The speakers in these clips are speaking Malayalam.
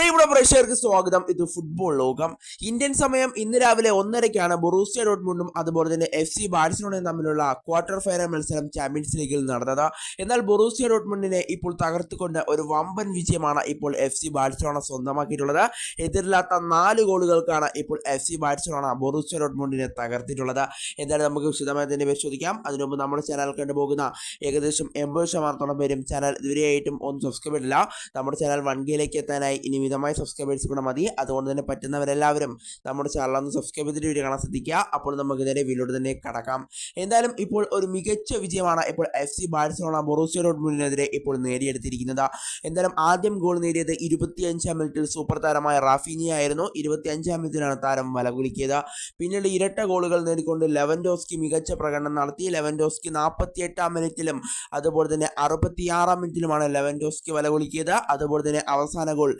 പ്രിയമുള്ള പ്രേക്ഷകർക്ക് സ്വാഗതം. ഇത് ഫുട്ബോൾ ലോകം. ഇന്ത്യൻ സമയം ഇന്ന് രാവിലെ ഒന്നരയ്ക്കാണ് ബൊറൂസിയ ഡോട്ട്മുണ്ടും അതുപോലെ തന്നെ എഫ് സി ബാഴ്സലോണയും തമ്മിലുള്ള ക്വാർട്ടർ ഫൈനൽ മത്സരം ചാമ്പ്യൻസ് ലീഗിൽ നടന്നത്. എന്നാൽ ബൊറൂസിയ ഡോട്ട്മുണ്ടിനെ ഇപ്പോൾ തകർത്തുകൊണ്ട് ഒരു വമ്പൻ വിജയമാണ് ഇപ്പോൾ എഫ് സി ബാഴ്സലോണ സ്വന്തമാക്കിയിട്ടുള്ളത്. എതിരില്ലാത്ത നാല് ഗോളുകൾക്കാണ് ഇപ്പോൾ എഫ് സി ബാഴ്സലോണ ബൊറൂസിയ ഡോട്ട്മുണ്ടിനെ തകർത്തിട്ടുള്ളത്. എന്തായാലും നമുക്ക് വിശദമായി തന്നെ പരിശോധിക്കാം. അതിനു മുമ്പ് നമ്മുടെ ചാനൽ കണ്ടുപോകുന്ന ഏകദേശം എൺപത് ശതമാനത്തോളം പേരും ചാനൽ ഇതുവരെയായിട്ടും ഒന്നും സബ്സ്ക്രൈബ് ഇല്ല നമ്മുടെ ചാനൽ വൺ കെയിലേക്ക് എത്താനായി ഇനി മിതമായ സബ്സ്ക്രൈബേഴ്സ് കൂടെ മതി. അതുകൊണ്ട് തന്നെ പറ്റുന്നവരെല്ലാവരും നമ്മുടെ ചാനൽ ഒന്ന് സബ്സ്ക്രൈബ് ചെയ്തിട്ട് വീഡിയോ കാണാൻ ശ്രദ്ധിക്കുക. അപ്പോൾ നമുക്ക് നേരെ വീഡിയോട് തന്നെ കടക്കാം. എന്തായാലും ഇപ്പോൾ ഒരു മികച്ച വിജയമാണ് ഇപ്പോൾ എഫ് സി ബാഴ്സലോണ ബൊറൂസിയ ഡോട്ട്മുണ്ടിനെതിരെ ഇപ്പോൾ നേടിയെടുത്തിരിക്കുന്നത്. എന്തായാലും ആദ്യം ഗോൾ നേടിയത് ഇരുപത്തിയഞ്ചാം മിനിറ്റിൽ സൂപ്പർ താരമായ റാഫിനി ആയിരുന്നു. ഇരുപത്തിയഞ്ചാം മിനിറ്റിലാണ് താരം വലകുലിക്കിയത്. പിന്നീട് ഇരട്ട ഗോളുകൾ നേടിക്കൊണ്ട് ലെവൻഡോസ്കി മികച്ച പ്രകടനം നടത്തി. ലെവൻഡോസ്കി നാൽപ്പത്തിയെട്ടാം മിനിറ്റിലും അതുപോലെ തന്നെ അറുപത്തിയാറാം മിനിറ്റിലുമാണ് ലെവൻഡോസ്കി വലകുലിക്കിയത്. അതുപോലെ തന്നെ അവസാന ഗോൾ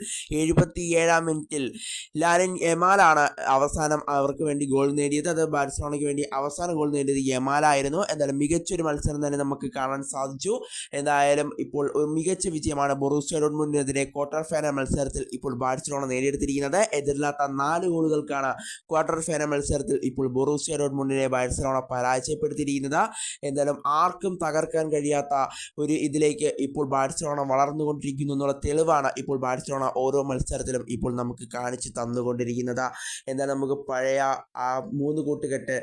എഴുപത്തിയേഴാം മിനിറ്റിൽ ലാലിൻ യമാലാണ് അവസാനം അവർക്ക് വേണ്ടി ഗോൾ നേടിയത്. അത് ബാഴ്സലോണയ്ക്ക് വേണ്ടി അവസാന ഗോൾ നേടിയത് യമാലായിരുന്നു എന്തായാലും മികച്ചൊരു മത്സരം തന്നെ നമുക്ക് കാണാൻ സാധിച്ചു. എന്തായാലും ഇപ്പോൾ ഒരു മികച്ച വിജയമാണ് ബൊറൂസിയ ഡോട്ട്മുണ്ടിനെതിരെ ക്വാർട്ടർ ഫൈനൽ മത്സരത്തിൽ ഇപ്പോൾ ബാഴ്സലോണ നേടിയെടുത്തിരിക്കുന്നത്. എതിരില്ലാത്ത നാല് ഗോളുകൾക്കാണ് ക്വാർട്ടർ ഫൈനൽ മത്സരത്തിൽ ഇപ്പോൾ ബൊറൂസിയ ഡോട്ട്മുണ്ടിനെ ബാഴ്സലോണ പരാജയപ്പെടുത്തിയിരിക്കുന്നത്. എന്തായാലും ആർക്കും തകർക്കാൻ കഴിയാത്ത ഒരു ഇതിലേക്ക് ഇപ്പോൾ ബാഴ്സലോണ വളർന്നുകൊണ്ടിരിക്കുന്നു എന്നുള്ള തെളിവാണ് ഇപ്പോൾ ബാഴ്സലോണ ഓരോ മത്സരത്തിലും ഇപ്പോൾ നമുക്ക് കാണിച്ചു തന്നുകൊണ്ടിരിക്കുന്നത്. എന്നാൽ നമുക്ക് പഴയ ആ മൂന്ന് കൂട്ടുകെട്ട്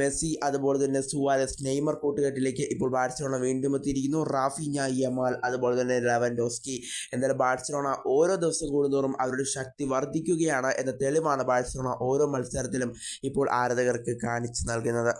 മെസ്സി അതുപോലെ തന്നെ സുവാരസ് നെയ്മർ കൂട്ടുകെട്ടിലേക്ക് ഇപ്പോൾ ബാഴ്സലോണ വീണ്ടും എത്തിയിരിക്കുന്നു. റാഫിഞ്ഞ യമാൽ അതുപോലെ തന്നെ ലവൻഡോസ്കി. എന്തായാലും ബാഴ്സലോണ ഓരോ ദിവസം കൂടുന്തോറും അവരുടെ ശക്തി വർദ്ധിക്കുകയാണ് എന്ന തെളിവാണ് ബാഴ്സലോണ ഓരോ മത്സരത്തിലും ഇപ്പോൾ ആരാധകർക്ക് കാണിച്ചു നൽകുന്നത്.